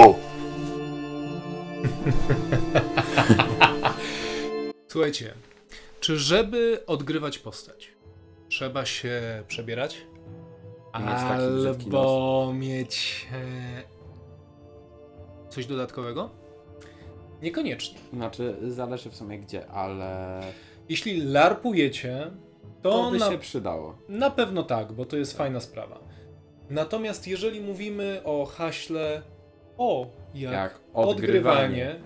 O! Słuchajcie, czy żeby odgrywać postać, trzeba się przebierać? Albo mieć e, coś dodatkowego? Niekoniecznie. Znaczy, zależy w sumie gdzie, ale Jeśli larpujecie, to, to by na, się przydało. na pewno tak, bo to jest fajna sprawa. Natomiast jeżeli mówimy o haśle o jak, Jak odgrywanie, odgrywanie.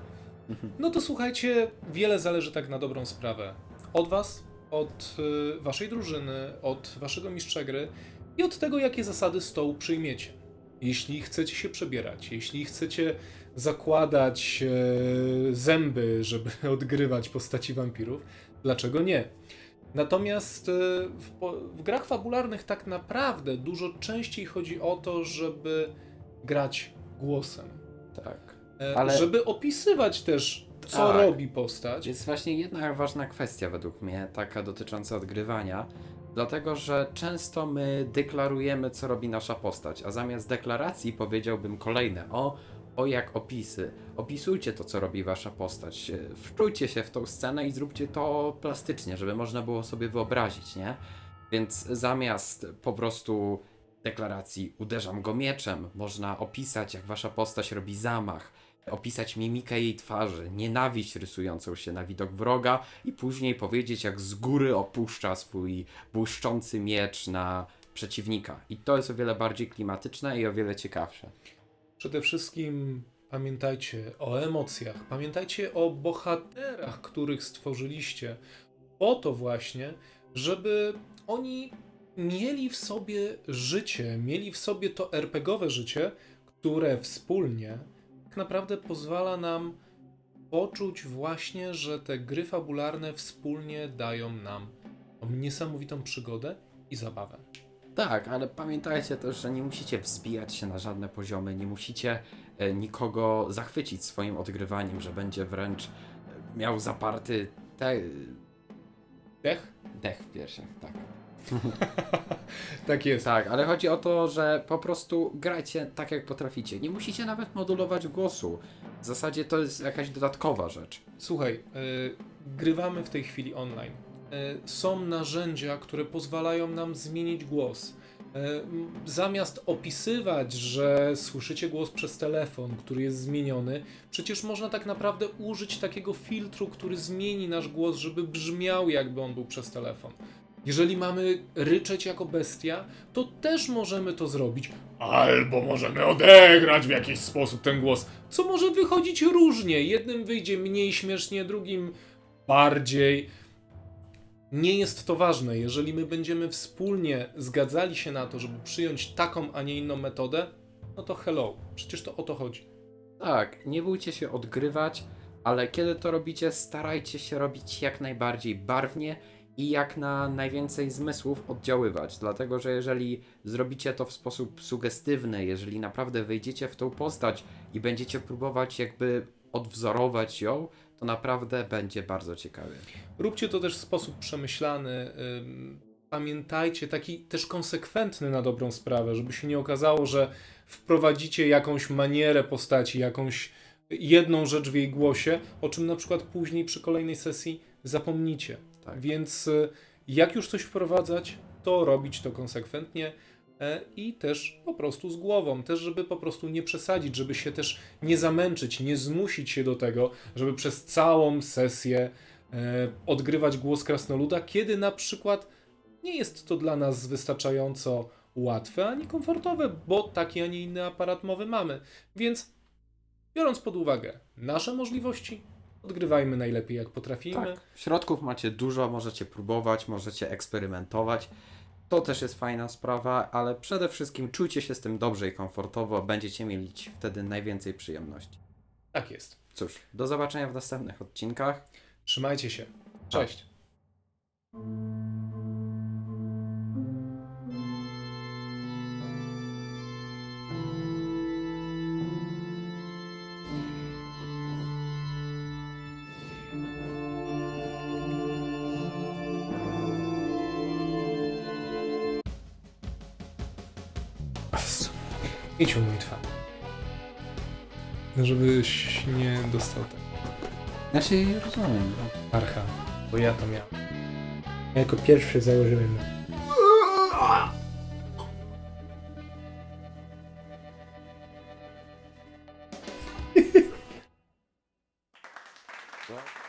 no to słuchajcie, wiele zależy tak na dobrą sprawę. Od was, od y, waszej drużyny, od waszego mistrza gry i od tego, jakie zasady stołu przyjmiecie. Jeśli chcecie się przebierać, jeśli chcecie zakładać e, zęby, żeby odgrywać postaci wampirów, dlaczego nie? Natomiast e, w, w grach fabularnych tak naprawdę dużo częściej chodzi o to, żeby grać głosem. Tak. E, Ale- Żeby opisywać też, co Tak. robi postać. Jest właśnie jedna ważna kwestia według mnie, taka dotycząca odgrywania, dlatego że często my deklarujemy, co robi nasza postać, a zamiast deklaracji powiedziałbym kolejne o, o jak opisy. Opisujcie to, co robi wasza postać. E, Wczujcie się w tą scenę i zróbcie to plastycznie, żeby można było sobie wyobrazić, nie? Więc zamiast po prostu deklaracji uderzam go mieczem, można opisać, jak wasza postać robi zamach, opisać mimikę jej twarzy, nienawiść rysującą się na widok wroga i później powiedzieć, jak z góry opuszcza swój błyszczący miecz na przeciwnika. I to jest o wiele bardziej klimatyczne i o wiele ciekawsze. Przede wszystkim pamiętajcie o emocjach, pamiętajcie o bohaterach, których stworzyliście, po to właśnie, żeby oni mieli w sobie życie, mieli w sobie to RPGowe życie, które wspólnie tak naprawdę pozwala nam poczuć właśnie, że te gry fabularne wspólnie dają nam tą niesamowitą przygodę i zabawę. Tak, ale pamiętajcie też, że nie musicie wzbijać się na żadne poziomy, nie musicie e, nikogo zachwycić swoim odgrywaniem, że będzie wręcz e, miał zaparty te, Dech? dech w piersiach, tak. Tak jest. Tak, ale chodzi o to, że po prostu grajcie tak jak potraficie. Nie musicie nawet modulować głosu. W zasadzie to jest jakaś dodatkowa rzecz. Słuchaj, y, grywamy w tej chwili online. Y, są narzędzia, które pozwalają nam zmienić głos. Y, zamiast opisywać, że słyszycie głos przez telefon, który jest zmieniony, przecież można tak naprawdę użyć takiego filtru, który zmieni nasz głos, żeby brzmiał jakby on był przez telefon. Jeżeli mamy ryczeć jako bestia, to też możemy to zrobić. Albo możemy odegrać w jakiś sposób ten głos, co może wychodzić różnie. Jednym wyjdzie mniej śmiesznie, drugim bardziej. Nie jest to ważne. Jeżeli my będziemy wspólnie zgadzali się na to, żeby przyjąć taką, a nie inną metodę, no to hello. Przecież to o to chodzi. Tak, nie bójcie się odgrywać, ale kiedy to robicie, starajcie się robić jak najbardziej barwnie i jak na najwięcej zmysłów oddziaływać. Dlatego, że jeżeli zrobicie to w sposób sugestywny, jeżeli naprawdę wejdziecie w tą postać i będziecie próbować jakby odwzorować ją, to naprawdę będzie bardzo ciekawie. Róbcie to też w sposób przemyślany. Pamiętajcie, taki też konsekwentny na dobrą sprawę, żeby się nie okazało, że wprowadzicie jakąś manierę postaci, jakąś jedną rzecz w jej głosie, o czym na przykład później przy kolejnej sesji zapomnicie. Tak. Więc y, jak już coś wprowadzać, to robić to konsekwentnie e, i też po prostu z głową, też żeby po prostu nie przesadzić, żeby się też nie zamęczyć, nie zmusić się do tego, żeby przez całą sesję e, odgrywać głos krasnoluda, kiedy na przykład nie jest to dla nas wystarczająco łatwe ani komfortowe, bo taki, a nie inny aparat mowy mamy. Więc biorąc pod uwagę nasze możliwości, odgrywajmy najlepiej jak potrafimy. Tak. Środków macie dużo, możecie próbować, możecie eksperymentować. To też jest fajna sprawa, ale przede wszystkim czujcie się z tym dobrze i komfortowo, będziecie mieli wtedy najwięcej przyjemności. Tak jest. Cóż, do zobaczenia w następnych odcinkach. Trzymajcie się. Cześć. Idź umyj twarz. żebyś nie dostał tego Znaczy, rozumiem. archa, bo ja to miałem. Ja jako pierwszy założyłem. No.